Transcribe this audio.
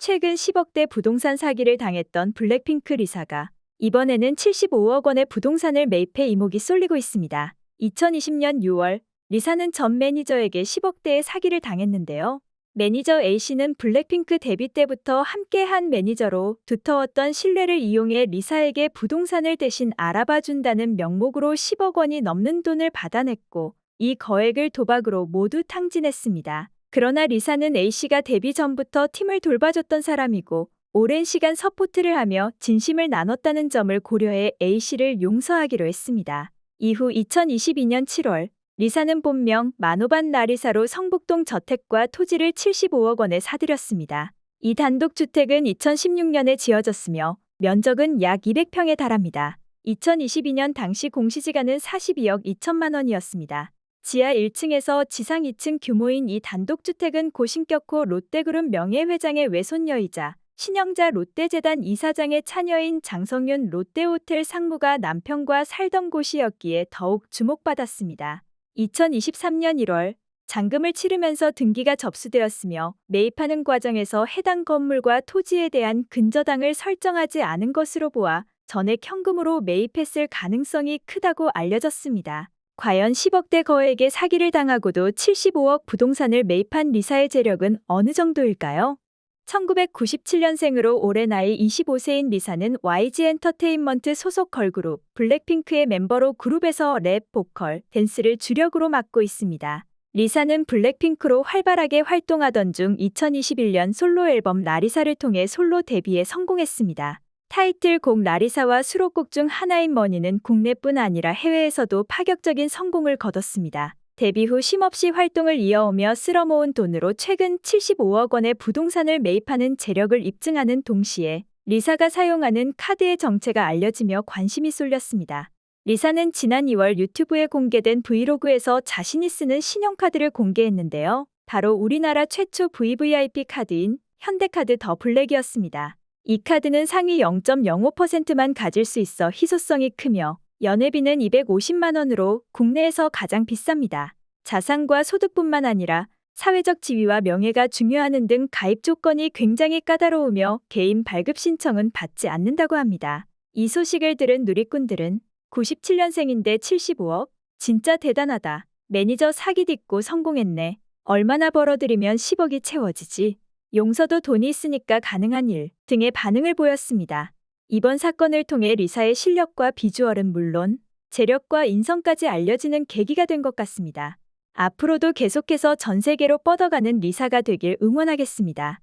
최근 10억대 부동산 사기를 당했던 블랙핑크 리사가 이번에는 75억 원의 부동산을 매입해 이목이 쏠리고 있습니다. 2020년 6월 리사는 전 매니저에게 10억대의 사기를 당했는데요. 매니저 A씨는 블랙핑크 데뷔 때부터 함께한 매니저로 두터웠던 신뢰를 이용해 리사에게 부동산을 대신 알아봐 준다는 명목으로 10억 원이 넘는 돈을 받아냈고 이 거액을 도박으로 모두 탕진했습니다. 그러나 리사는 A씨가 데뷔 전부터 팀을 돌봐줬던 사람이고 오랜 시간 서포트를 하며 진심을 나눴다는 점을 고려해 A씨를 용서하기로 했습니다. 이후 2022년 7월 리사는 본명 마노반 나리사로 성북동 저택과 토지를 75억 원에 사들였습니다. 이 단독주택은 2016년에 지어졌으며 면적은 약 200평에 달합니다. 2022년 당시 공시지가는 42억 2천만 원이었습니다. 지하 1층에서 지상 2층 규모인 이 단독주택은 고신격호 롯데그룹 명예회장의 외손녀이자 신영자 롯데재단 이사장의 차녀인 장성윤 롯데호텔 상무가 남편과 살던 곳이었기에 더욱 주목받았습니다. 2023년 1월 잔금을 치르면서 등기가 접수되었으며 매입하는 과정에서 해당 건물과 토지에 대한 근저당을 설정하지 않은 것으로 보아 전액 현금으로 매입했을 가능성이 크다고 알려졌습니다. 과연 10억대 거액의 사기를 당하고도 75억 부동산을 매입한 리사의 재력은 어느 정도일까요? 1997년생으로 올해 나이 25세인 리사는 YG 엔터테인먼트 소속 걸그룹 블랙핑크의 멤버로 그룹에서 랩, 보컬, 댄스를 주력으로 맡고 있습니다. 리사는 블랙핑크로 활발하게 활동하던 중 2021년 솔로 앨범 라리사를 통해 솔로 데뷔에 성공했습니다. 타이틀곡 라리사와 수록곡 중 하나인 머니는 국내뿐 아니라 해외에서도 파격적인 성공을 거뒀습니다. 데뷔 후 쉼없이 활동을 이어오며 쓸어모은 돈으로 최근 75억 원의 부동산을 매입하는 재력을 입증하는 동시에 리사가 사용하는 카드의 정체가 알려지며 관심이 쏠렸습니다. 리사는 지난 2월 유튜브에 공개된 브이로그에서 자신이 쓰는 신용카드를 공개했는데요. 바로 우리나라 최초 VVIP 카드인 현대카드 더 블랙이었습니다. 이 카드는 상위 0.05%만 가질 수 있어 희소성이 크며 연회비는 250만 원으로 국내에서 가장 비쌉니다. 자산과 소득뿐만 아니라 사회적 지위와 명예가 중요하는 등 가입 조건이 굉장히 까다로우며 개인 발급 신청은 받지 않는다고 합니다. 이 소식을 들은 누리꾼들은 97년생인데 75억? 진짜 대단하다. 매니저 사기 딛고 성공했네. 얼마나 벌어들이면 10억이 채워지지. 용서도 돈이 있으니까 가능한 일 등의 반응을 보였습니다. 이번 사건을 통해 리사의 실력과 비주얼은 물론 재력과 인성까지 알려지는 계기가 된 것 같습니다. 앞으로도 계속해서 전 세계로 뻗어가는 리사가 되길 응원하겠습니다.